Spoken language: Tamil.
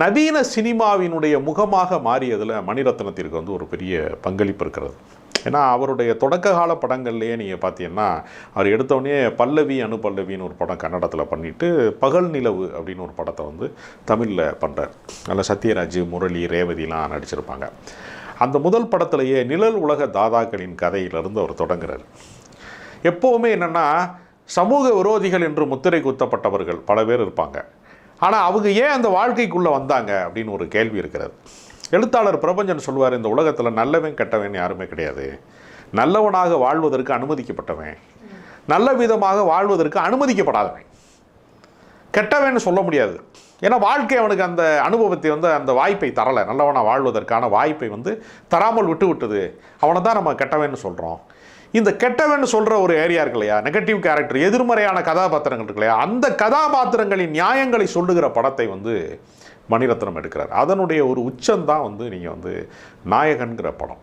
நவீன சினிமாவினுடைய முகமாக மாறியதில் மணிரத்னத்திற்கு வந்து ஒரு பெரிய பங்களிப்பு இருக்கிறது. ஏன்னா அவருடைய தொடக்க கால படங்கள்லேயே நீங்கள் பார்த்தீங்கன்னா அவர் எடுத்தோடனே பல்லவி அனுபல்லவின்னு ஒரு படம் கன்னடத்தில் பண்ணிட்டு பகல் நிலவு அப்படின்னு ஒரு படத்தை வந்து தமிழில் பண்ணுறார் அதில் சத்யராஜ் முரளி ரேவதிலாம் நடிச்சிருப்பாங்க. அந்த முதல் படத்திலேயே நிழல் உலக தாதாக்களின் கதையிலிருந்து அவர் தொடங்குறார். எப்போவுமே என்னென்னா சமூக விரோதிகள் என்று முத்திரை குத்தப்பட்டவர்கள் பல பேர் இருப்பாங்க. ஆனால் அவங்க ஏன் அந்த வாழ்க்கைக்குள்ளே வந்தாங்க அப்படின்னு ஒரு கேள்வி இருக்கிறது. எழுத்தாளர் பிரபஞ்சன் சொல்வார் இந்த உலகத்தில் நல்லவன் கெட்டவன் யாருமே கிடையாது. நல்லவனாக வாழ்வதற்கு அனுமதிக்கப்பட்டவன். நல்ல விதமாக வாழ்வதற்கு அனுமதிக்கப்படாதவன். கெட்டவன் சொல்ல முடியாது. ஏன்னா வாழ்க்கை அவனுக்கு அந்த அனுபவத்தை வந்து அந்த வாய்ப்பை தரலை. நல்லவனாக வாழ்வதற்கான வாய்ப்பை வந்து தராமல் விட்டு விட்டது அவனை தான் நம்ம கெட்டவன்னு சொல்கிறோம் இந்த கெட்டவன் சொல்கிற ஒரு ஏரியா இருக்கு இல்லையா? நெகட்டிவ் கேரக்டர் எதிர்மறையான கதாபாத்திரங்கள் இருக்கு இல்லையா? அந்த கதாபாத்திரங்களின் நியாயங்களை சொல்லுகிற படத்தை வந்து மணிரத்னம் எடுக்கிறார். அதனுடைய ஒரு உச்சம்தான் வந்து நீங்கள் வந்து நாயகன்கிற படம்.